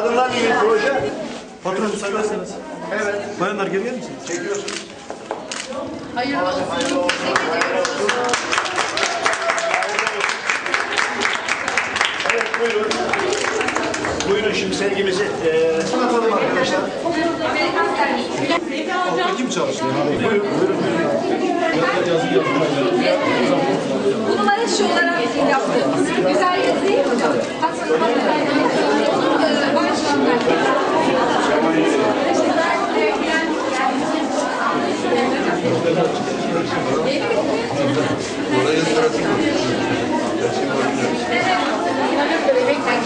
Kadınlar gibi proje. Patron müsaade ederseniz. Evet. Bayanlar geri gelir misiniz? Çekiyorsunuz. Hayırlı olsun. Evet buyurun. Buyurun şimdi sergimizi eee tanıtalım arkadaşlar. Kim çalışıyor? Bunu Maraş olarak yaptığımız güzel yazı değil mi hocam?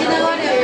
Yine var ya.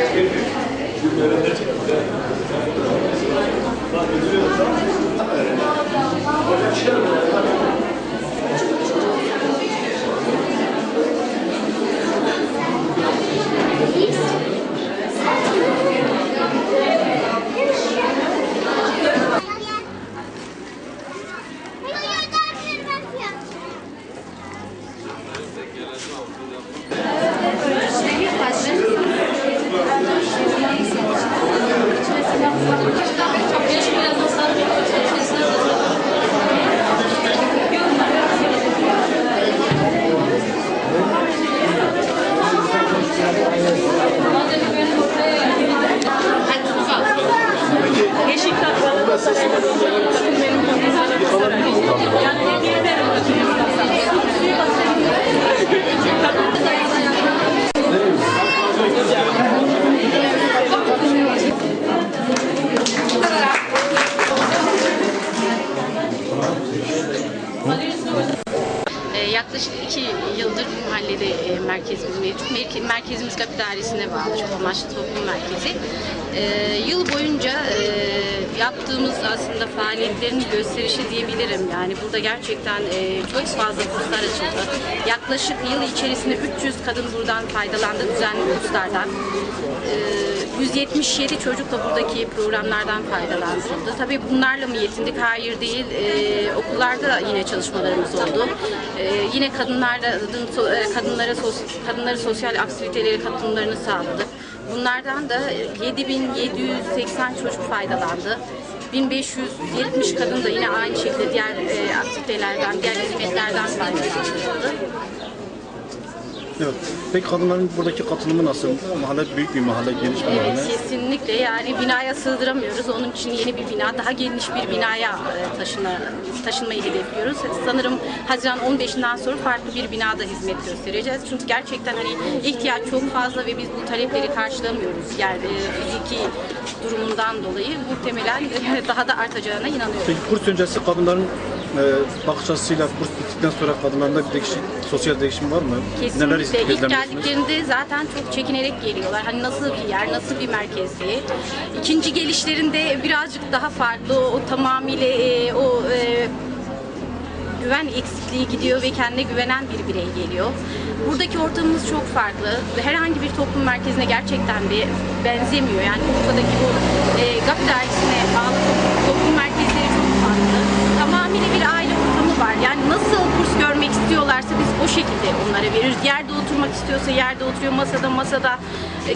Yaklaşık iki yıldır bu mahallede e, merkezimiz mevcut. Merke- Merkezimiz Kapı Dairesi'ne bağlı. Çok amaçlı toplum merkezi. Ee, yıl boyunca e, yaptığımız aslında faaliyetlerin gösterişi diyebilirim. Yani burada gerçekten e, çok fazla kurslar açıldı. Yaklaşık yıl içerisinde 300 kadın buradan faydalandı düzenli kurslardan. Ee, 177 çocuk da buradaki programlardan faydalandırıldı. Tabii bunlarla mı yetindik? Hayır değil. Ee, okullarda yine çalışmalarımız oldu. Ee, yine kadınlarla e, kadınlara sos, kadınları sosyal aktivitelere katılımlarını sağladık. Bunlardan da 7780 çocuk faydalandı. 1570 kadın da yine aynı şekilde diğer e, aktivitelerden, diğer hizmetlerden faydalandırıldı. Evet. Peki kadınların buradaki katılımı nasıl? Mahalle büyük bir mahalle, geniş bir Evet mahalle. kesinlikle yani binaya sığdıramıyoruz. Onun için yeni bir bina, daha geniş bir binaya e, taşına, taşınmayı hedefliyoruz. Haziran Haziran 15'inden sonra farklı bir binada hizmet göstereceğiz. Çünkü gerçekten hani ihtiyaç çok fazla ve biz bu talepleri karşılamıyoruz. Yani e, fiziki durumundan dolayı muhtemelen daha da artacağına inanıyorum. Peki kurs öncesi kadınların bakış açısıyla kurs bittikten sonra kadınlarda bir değişim, sosyal değişim var mı? Neler Kesinlikle. İlk gözlemliyorsunuz? geldiklerinde zaten çok çekinerek geliyorlar. Hani nasıl bir yer, nasıl bir merkez diye. İkinci gelişlerinde birazcık daha farklı. O tamamıyla e, o e, güven eksikliği gidiyor ve kendine güvenen bir birey geliyor. Buradaki ortamımız çok farklı. Herhangi bir toplum merkezine gerçekten bir benzemiyor. Yani Urfa'daki bu e, GAP dairesine bağlı toplum merkezleri çok Yerde oturmak istiyorsa yerde oturuyor, masada masada.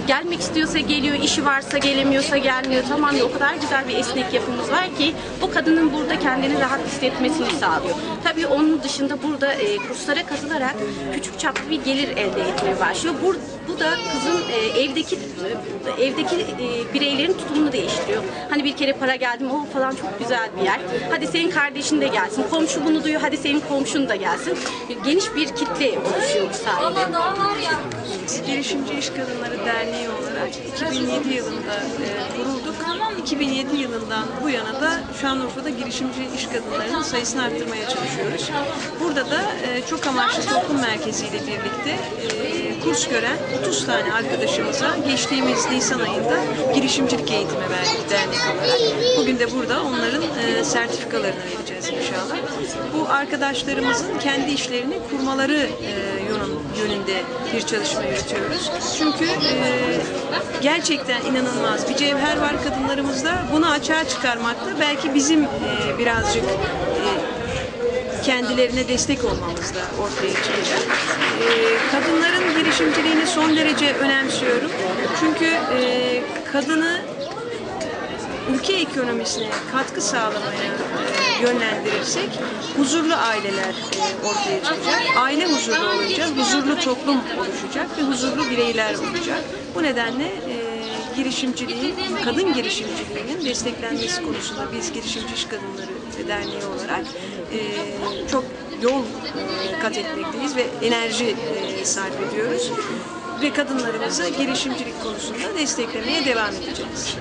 Gelmek istiyorsa geliyor, işi varsa gelemiyorsa gelmiyor. Tamam o kadar güzel bir esnek yapımız var ki o kadının burada kendini rahat hissetmesini sağlıyor. Tabii onun dışında burada e, kurslara katılarak küçük çaplı bir gelir elde etmeye başlıyor. Bu, bu da kızın e, evdeki evdeki e, bireylerin tutumunu değiştiriyor. Hani bir kere para geldi mi o falan çok güzel bir yer. Hadi senin kardeşin de gelsin. Komşu bunu duyuyor. Hadi senin komşun da gelsin. Geniş bir kitle oluşuyor bu sayede. Girişimci İş Kadınları Derneği olarak 2007 yılında e, kurulduk. 2007 yılından bu yana da Şanlıurfa'da girişimci iş kadınlarının sayısını arttırmaya çalışıyoruz. Burada da e, çok amaçlı toplum merkeziyle birlikte e, kurs gören 30 tane arkadaşımıza geçtiğimiz Nisan ayında girişimcilik eğitimi verdik dernek olarak. Bugün de burada onların e, sertifikalarını vereceğiz inşallah. Bu arkadaşlarımızın kendi işlerini kurmaları e, yönün- yönünde bir çalışma yürütüyoruz. Çünkü e, gerçekten inanılmaz bir cevher var kadınlarımızda. Bunu açığa çıkarmakta belki bizim e, birazcık kendilerine destek olmamız da ortaya çıkacak. E, kadınların girişimciliğini son derece önemsiyorum. Çünkü e, kadını ülke ekonomisine katkı sağlamaya e, yönlendirirsek huzurlu aileler e, ortaya çıkacak. Aile huzurlu olunca huzurlu toplum oluşacak ve huzurlu bireyler olacak. Bu nedenle e, girişimciliğin, kadın girişimciliğinin desteklenmesi konusunda biz Girişimci İş Kadınları Derneği olarak e, çok yol e, kat etmekteyiz ve enerji e, sarf ediyoruz ve kadınlarımızı girişimcilik konusunda desteklemeye devam edeceğiz.